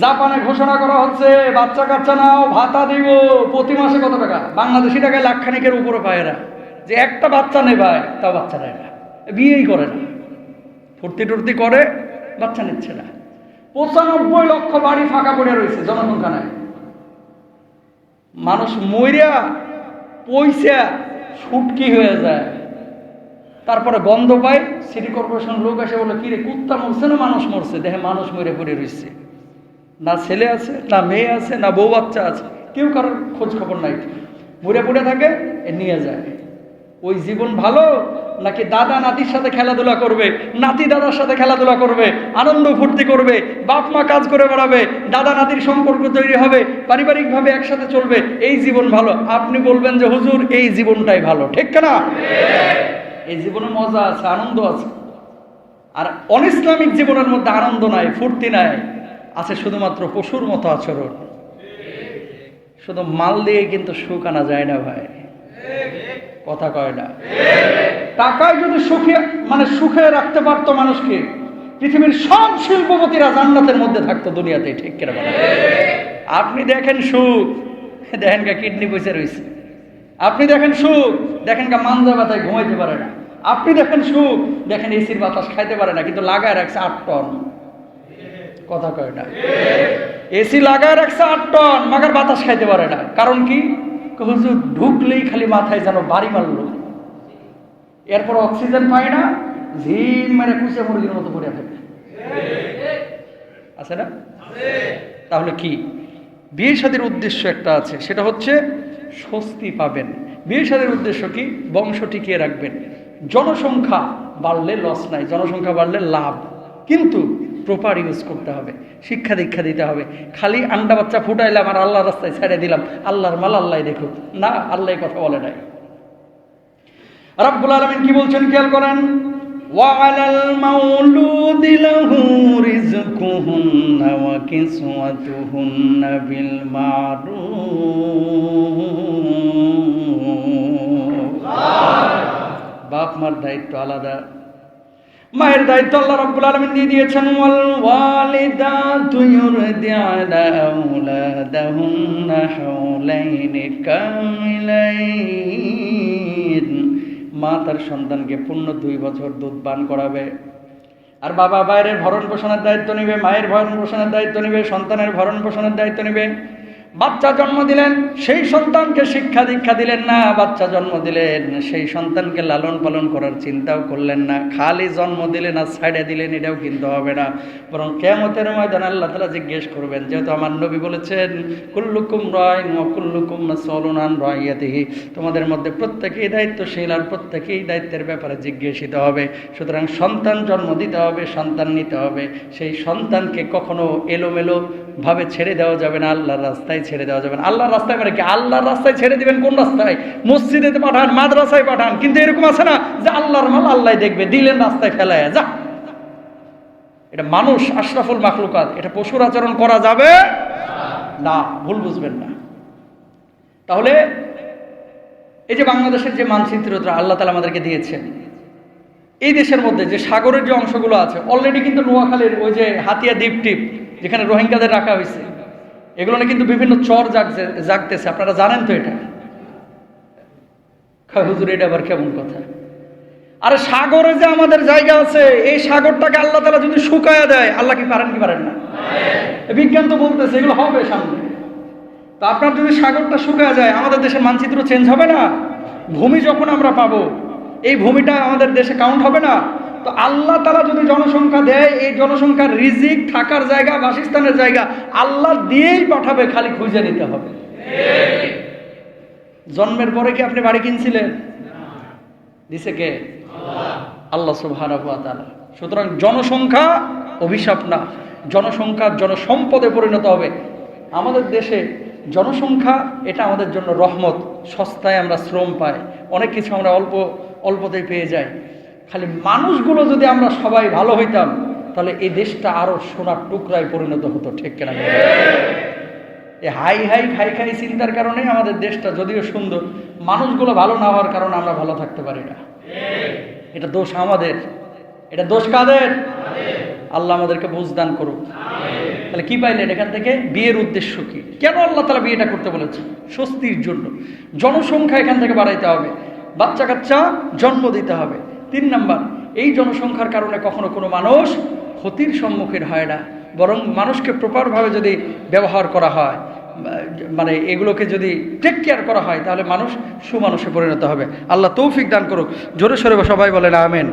জাপানে ঘোষণা করা হচ্ছে, বাচ্চা কাচ্চা নাও, ভাতা দিব। প্রতি মাসে কত টাকা? বাংলাদেশি টাকায় লাখখানিকের উপরে পায় এরা যে একটা বাচ্চা নেবায়, তাও বাচ্চা নেয় না। বিয়েই করে না। ফুর্তি টুর্তি করে, বাচ্চা নিচ্ছে না। পঁচানব্বই লক্ষ বাড়ি ফাঁকা পড়ে রয়েছে নাই মানুষ মইরা পয়সা সুটকি হয়ে যায়। তারপরে গন্ধ পায়, সিটি কর্পোরেশন লোক আসে বলে কিরে কুত্তা মরছে না মানুষ মরছে? দেখে মানুষ মরে পড়ে রয়েছে। না ছেলে আছে, না মেয়ে আছে, না বউ বাচ্চা আছে, কেউ কারোর খোঁজ খবর নাই। মরে পড়ে থাকে, এ নিয়ে যায়। ওই জীবন ভালো, নাকি দাদা নাতির সাথে খেলাধুলা করবে, নাতি দাদার সাথে খেলাধুলা করবে, আনন্দ ফুর্তি করবে, বাপ মা কাজ করে বেড়াবে, দাদা নাতির সম্পর্ক তৈরি হবে, পারিবারিকভাবে একসাথে চলবে, এই জীবন ভালো। আপনি বলবেন যে, হুজুর, এই জীবনটাই ভালো। ঠিক না এই জীবনে মজা আছে, আনন্দ আছে। আর অনিসলামিক জীবনের মধ্যে আনন্দ নাই, ফুর্তি নাই। আছে শুধুমাত্র পশুর মতো আচরণ। শুধু মাল দিয়ে কিন্তু সুখ আনা যায় না ভাই। কথা কয় না। টাকায় যদি সুখে মানে সুখে রাখতে পারতো মানুষকে, পৃথিবীর সব শিল্পপতিরা জান্নাতের মধ্যে থাকতো দুনিয়াতে ঠিক কেন আপনি দেখেন সুখ, দেখেন কা কিডনি পয়সা রয়েছে আপনি দেখেন সুখ, দেখেন কা মানজা বাতায় ঘুমাইতে পারে না। আপনি দেখেন সুখ, দেখেন এসির বাতাস খাইতে পারে না, কিন্তু লাগায় রাখছে আট টন। কথা কয় না। এসি লাগায় রাখছে আট টন, মাগার বাতাস খাইতে পারে না। কারণ কি? ঢুকলেই খালি মাথায় যেন বাড়ি মারলো। এরপর অক্সিজেন পায় না, ঝিম মেরে কুচে মুরগির মতো পড়ে থাকে। আছে না? তাহলে কি? বিয়ে সাদের উদ্দেশ্য একটা আছে, সেটা হচ্ছে স্বস্তি পাবেন। বিয়ে শাদীর উদ্দেশ্য কি? বংশ টিকিয়ে রাখবেন। জনসংখ্যা বাড়লে লস নাই, জনসংখ্যা বাড়লে লাভ। কিন্তু প্রপার ইউজ করতে হবে শিক্ষা দীক্ষা দিতে হবে খালি আন্ডা বাচ্চা ফুটাইলাম আর আল্লাহ রাস্তায় ছেড়ে দিলাম আল্লাহর মাল আল্লাহ দেখুক না আল্লাহ এই কথা বলে নাই রাব্বুল আলামিন কি বলছেন খেয়াল করেন وعلى المولود له رزقهن وكسوتهن بالمعروف বাপ মার দায়িত্ব আলাদা মায়ের দায়িত্ব আল্লাহ রাব্বুল আলামিন দিয়ে দিয়েছেন, ওয়াল ওয়ালিদাতু ইউরদি'না আওলাদাহুন্না হাওলাইনি কামিলাইন। মা তার সন্তানকে পূর্ণ দুই বছর দুধ পান করাবে। আর বাবা বাইরের ভরণ পোষণের দায়িত্ব নেবে, মায়ের ভরণ পোষণের দায়িত্ব নেবে, সন্তানের ভরণ পোষণের দায়িত্ব নেবে। বাচ্চা জন্ম দিলেন, সেই সন্তানকে শিক্ষা দীক্ষা দিলেন না, বাচ্চা জন্ম দিলেন, সেই সন্তানকে লালন পালন করার চিন্তাও করলেন না, খালি জন্ম দিলেন আর ছাড়ে দিলেন এটাও কিন্তু হবে না। বরং কেমতের ময়দান আল্লাহ তালা জিজ্ঞেস করবেন, যেহেতু আমার নবী বলেছেন, কুল্লুকুম রয় কুল্লুকুম সলুনান রয়াতিহি তোমাদের মধ্যে প্রত্যেকেই দায়িত্বশীল আর প্রত্যেকেই দায়িত্বের ব্যাপারে জিজ্ঞাসিত হবে। সুতরাং সন্তান জন্ম দিতে হবে, সন্তান নিতে হবে। সেই সন্তানকে কখনো এলোমেলোভাবে ছেড়ে দেওয়া যাবে না, আল্লাহর রাস্তায় ছেড়ে দেওয়া যাবে না। আল্লাহর রাস্তায় মানে কি? আল্লাহর রাস্তায় ছেড়ে দিবেন কোন রাস্তায়? মসজিদেতে পাঠান, মাদ্রাসায় পাঠান, কিন্তু এরকম আছে না যে আল্লাহর মাল আল্লাহ দেখবে, দিলেন রাস্তায় ফেলায়, যা। এটা মানুষ, আশরাফুল মাখলুকাত, এটা পশুর আচরণ করা যাবে না, ভুল বুঝবেন না। তাহলে এই যে বাংলাদেশের যে মানচিত্রটা আল্লাহ তালা আমাদেরকে দিয়েছেন, এই দেশের মধ্যে যে সাগরের যে অংশগুলো আছে অলরেডি কিন্তু নোয়াখালীর ওই যে হাতিয়া দ্বীপ টিপ যেখানে রোহিঙ্গাদের রাখা হয়েছে এগুলো নিয়ে কিন্তু বিভিন্ন চর জাগছে জাগতেছে। আপনারা জানেন তো এটা। হুজুর এটা আবার কেমন কথা? আরে সাগরে যে আমাদের জায়গা আছে এই সাগরটাকে আল্লাহ তালা যদি শুকায়া দেয় আল্লাহ কি পারেন কি পারেন না? বিজ্ঞান তো বলতেছে এগুলো হবে সামনে। তো আপনার যদি সাগরটা শুকায়া যায় আমাদের দেশের মানচিত্র চেঞ্জ হবে না? ভূমি যখন আমরা পাবো এই ভূমিটা আমাদের দেশে কাউন্ট হবে না? তো আল্লাহ তালা যদি জনসংখ্যা দেয়, এই জনসংখ্যার রিজিক থাকার জায়গা, বাসস্থানের জায়গা, আল্লাহ দিয়েই পাঠাবে, খালি খুঁজে নিতে হবে। জন্মের পরে কি আপনি বাড়ি কিনছিলেন? দিছে কে? আল্লাহ ওয়া সুতরাং জনসংখ্যা অভিশাপ না। জনসংখ্যা জনসম্পদে পরিণত হবে। আমাদের দেশে জনসংখ্যা, এটা আমাদের জন্য রহমত। সস্তায় আমরা শ্রম পাই। অনেক কিছু আমরা অল্প, অল্পতেই পেয়ে যাই। খালি মানুষগুলো যদি আমরা সবাই ভালো হইতাম, তাহলে এই দেশটা আরও সোনার টুকরায় পরিণত হতো, ঠিক কেনা এই হাই হাই খাই খাই চিন্তার কারণে আমাদের দেশটা যদিও সুন্দর, মানুষগুলো ভালো না হওয়ার কারণে আমরা ভালো থাকতে পারি না। এটা দোষ আমাদের। এটা দোষ কাদের? আল্লাহ আমাদেরকে বুঝদান করুক। তাহলে কি পাইলেন এখান থেকে? বিয়ের উদ্দেশ্য কি? কেন আল্লাহ তালা বিয়েটা করতে বলেছে স্বস্তির জন্য। জনসংখ্যা এখান থেকে বাড়াইতে হবে। বাচ্চা কাচ্চা জন্ম দিতে হবে। তিন নাম্বার, এই জনসংখ্যার কারণে কখনো কোনো মানুষ ক্ষতির সম্মুখীন হয় না, বরং মানুষকে প্রপারভাবে যদি ব্যবহার করা হয় মানে এগুলোকে যদি টেক কেয়ার করা হয়, তাহলে মানুষ সুমানুষে পরিণত হবে। আল্লাহ তৌফিক দান করুক। জোরে সরে সবাই বলেন, আমেন।